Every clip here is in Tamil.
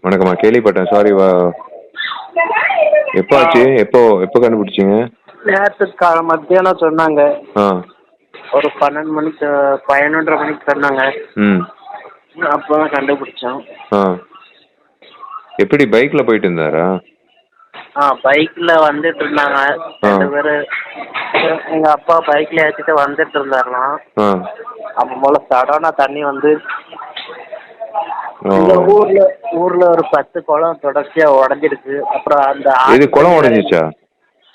வணக்கம்மா கேள்விப்பட்டேன். சாரி வா. எப்போ ஆச்சு? எப்போ எப்போ கண்டுபிடிச்சிங்க? நேற்று கா மத்தியானம் சொன்னாங்க. ஆ. ஒரு பன்னெண்டு மணிக்கு பதினொன்றரை மணிக்கு சொன்னாங்க. ம். அப்போ தான் கண்டுபிடிச்சோம். ஆ. எப்படி பைக்கில் போயிட்டு இருந்தாரா? ஆ பைக்கில் வந்துட்டு இருந்தாங்க. ரெண்டு பேர். எங்கள் அப்பா பைக்கில் ஏற்றிட்டு வந்துட்டு இருந்தாருலாம் ஆ. அப்போ போல் சடனாக தண்ணி வந்து இந்த ஊரில் ஊரில் ஒரு பத்து குளம் தொடர்ச்சியாக உடஞ்சிருக்கு. அப்புறம் அந்த இது குளம் உடஞ்சிச்சா?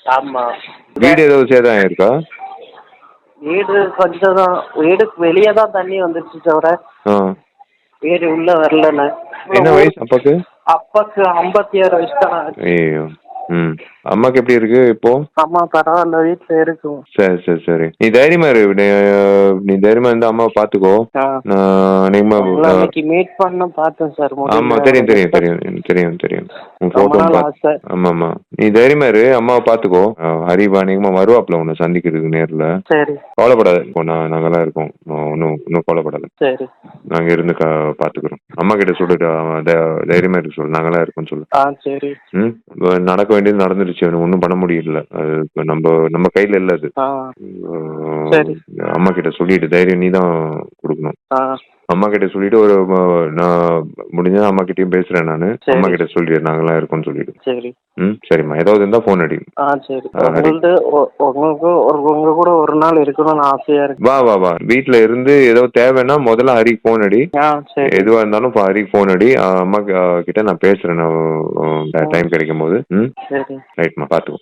ஆமாம் வீடு ஏதாவது சேதம் ஆயிருக்கா? வீடு கொஞ்சம் தான் வீடுக்கு வெளியே தான் தண்ணி வந்துருச்சு தவிர வீடு உள்ள வரலண்ணே. என்ன வயசு அப்பாக்கு? அப்பாக்கு ஐம்பத்தி ஆறு வயசு தான் ம். அம்மாக்கு எப்படி இருக்கு இப்போ? அம்மா பரவாயில்ல வீட்டில் இருக்கும் சரி சரி சரி. நீ தைரியமா இரு. நீ, நீ தைரியமா இருந்து அம்மாவை பார்த்துக்கோ ஆ. நான் உங்களை அன்னைக்கு மீட் பண்ண பார்த்தேன் சார் ஆமா தெரியும் தெரியும் தெரியும் எனக்கு தெரியும் தெரியும். உன் போட்டோ நாள் பார்த்து ஆசை. ஆமா ஆமா. நீ தைரியமா இரு அம்மாவை பார்த்துக்கோ அஹ் ஹரிபா அநேகமா வருவாப்ல உன்னை சந்திக்கிறதுக்கு நேர்ல. சரி. கவலைப்படாத. இப்போ நான் நாங்கெல்லாம் இருக்கோம். ஒன்றும் ஒன்றும் கவலைப்படாத. சரி. நாங்க இருந்து க பார்த்துக்குறோம் அம்மா கிட்ட சொல்லிட்டு தைரியமா இருக்க சொல்லு. நாங்கெல்லாம் இருக்கோம் சொல்லு. ஆ சரி. ம்? இப்ப நடக்க வேண்டியது நடந்துருச்சு. ஒன்றும் பண்ண முடியல. அது இப்ப நம்ம நம்ம கையில இல்ல அது. ஆ. அஹ் சரி. அம்மா கிட்ட சொல்லிட்டு தைரியம் நீ தான் கொடுக்கணும். ஆ. அம்மா கிட்ட சொல்லிட்டு ஒரு நான் முடிஞ்சா அம்மா கிட்டயும் பேசுறேன் நானு. சரி. அம்மா கிட்ட சொல்லிடு நாங்கெல்லாம் இருக்கோம்னு சொல்லிடு. சரி. ம் சரிம்மா. ஏதாவது இருந்தா ஃபோன் அடி. ஆ சரி. ஆ, ஹரி. உங்கள்ட்ட ஒ- உங்களுக்கு ஒரு உங்க கூட ஒரு நாள் இருக்கணும்னு ஆசையா இருக்கு. வா வா வா. வீட்ல இருந்து ஏதோ தேவைன்னா முதல்ல ஹரிக்கு ஃபோன் அடி. ஆ சரி. எதுவா இருந்தாலும் இப்போ ஹரிக்கு ஃபோன் அடி. அஹ், அம்மா கிட்ட நான் பேசுறேன் நான் டைம் கிடைக்கும் போது ம்? சரி. ரைட்மா பாத்துக்கோ.